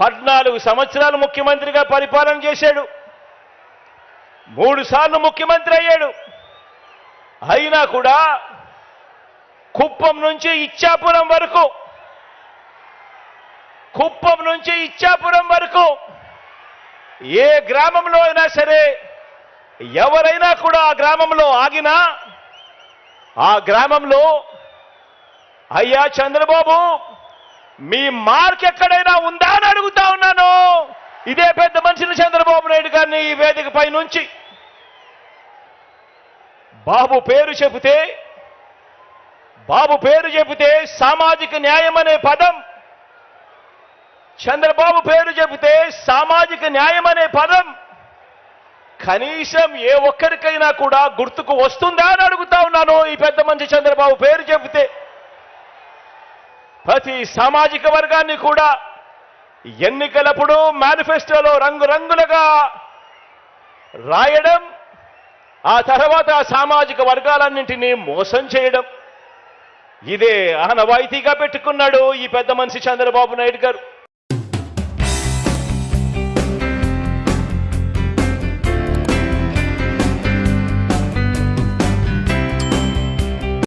పద్నాలుగు సంవత్సరాలు ముఖ్యమంత్రిగా పరిపాలన చేశాడు. మూడు సార్లు ముఖ్యమంత్రి అయ్యాడు. అయినా కూడా కుప్పం నుంచి ఇచ్చాపురం వరకు కుప్పం నుంచి ఇచ్చాపురం వరకు ఏ గ్రామంలో అయినా సరే ఎవరైనా కూడా ఆ గ్రామంలో ఆగినా ఆ గ్రామంలో అయ్యా చంద్రబాబు మీ మార్క్ ఎక్కడైనా ఉందా అని అడుగుతా ఉన్నాను. ఇదే పెద్ద మనిషిని చంద్రబాబు నాయుడు గారిని ఈ వేదిక పై నుంచి. బాబు పేరు చెబితే బాబు పేరు చెబితే సామాజిక న్యాయం అనే పదం. చంద్రబాబు పేరు చెబితే సామాజిక న్యాయం అనే పదం. కనీసం ఏ ఒక్కరికైనా కూడా గుర్తుకు వస్తుందా అని అడుగుతా ఉన్నాను. ఈ పెద్ద మంచి చంద్రబాబు పేరు చెబితే ప్రతి సామాజిక వర్గాన్ని కూడా ఎన్నికలప్పుడు మేనిఫెస్టోలో రంగురంగులుగా రాయడం ఆ తర్వాత సామాజిక వర్గాలన్నింటినీ మోసం చేయడం. ఇదే ఆనవాయితీగా పెట్టుకున్నాడు ఈ పెద్ద మనిషి చంద్రబాబు నాయుడు గారు.